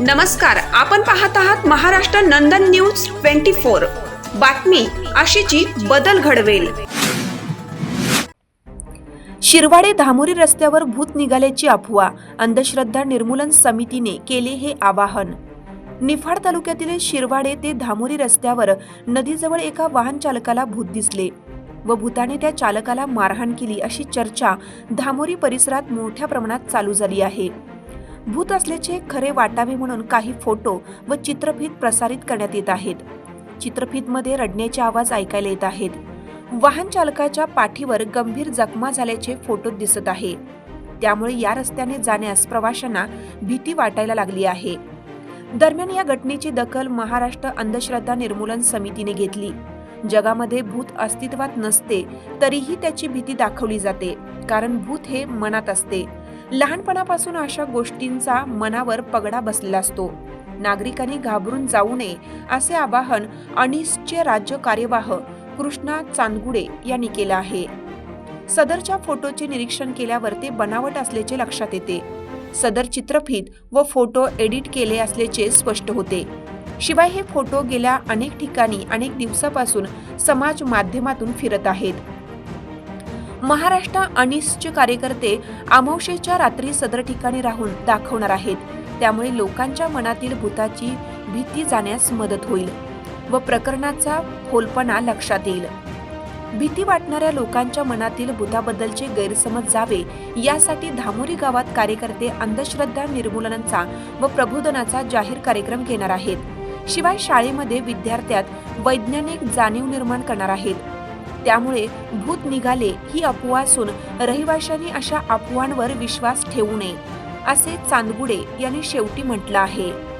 नमस्कार आपण पाहत आहात Maharashtra Nandan news twenty four. बातमी अशीची बदल घडवेल. शिरवाडे धामोरी रस्त्यावर भूत निघाल्याची अफवा अंधश्रद्धा निर्मूलन समितीने केले हे आवाहन. निफाड तालुक्यातील शिरवाडे ते धामोरी रस्त्यावर नदीजवळ एका वाहन चालकाला भूत दिसले व भूताने त्या चालकाला मारहाण केली अशी चर्चा धामोरी परिसरात मोठ्या प्रमाणात चालू झाली आहे. भूत असल्याचे खरे वाटावे म्हणून काही फोटो व चित्रफित प्रसारित करण्यात येत आहेत. चित्रफितमध्ये रडण्याचे आवाज ऐकायला येत आहेत. वाहन चालकाच्या पाठीवर गंभीर जखमा झाल्याचे फोटो दिसत आहे. त्यामुळे या रस्त्याने जाण्यास प्रवाशांना भीती वाटायला लागली आहे. दरम्यान या घटनेची दखल महाराष्ट्र अंधश्रद्धा निर्मूलन समितीने घेतली. जगामध्ये भूत अस्तित्वात नसते तरीही त्याची भीती दाखवली जाते कारण भूत हे मनात असते. लहानपणापासून अशा गोष्टींचा मनावर पगडा बसलेला असतो. नागरिकांनी घाबरून जाऊ नये असे आवाहन अनिसचे राज्य कार्यवाह कृष्णा चांदगुडे यांनी केलं आहे. सदरच्या फोटोचे निरीक्षण केल्यावर ते बनावट असल्याचे लक्षात येते. सदर चित्रफित व फोटो एडिट केले असल्याचे स्पष्ट होते. शिवाय हे फोटो गेल्या अनेक ठिकाणी अनेक दिवसापासून समाज माध्यमातून फिरत आहेत. महाराष्ट्र अनिसचे कार्यकर्ते अमावशेच्या रात्री सदर ठिकाणी राहून दाखवणार आहेत. त्यामुळे लोकांच्या मनातील भूताची भीती जाण्यास मदत होईल व प्रकरणाचा खोलपणा लक्षात येईल. भीती वाटणाऱ्या लोकांच्या मनातील भूताबद्दलचे गैरसमज जावे यासाठी धामोरी गावात कार्यकर्ते अंधश्रद्धा निर्मूलनाचा व प्रबोधनाचा जाहीर कार्यक्रम घेणार आहेत. शिवाय शाळेमध्ये विद्यार्थ्यात वैज्ञानिक जाणीव निर्माण करणार आहेत. त्यामुळे भूत निघाले ही अफवा असून रहिवाशांनी अशा अफवांवर विश्वास ठेवू नये असे चांदगुडे यांनी शेवटी म्हटलं आहे.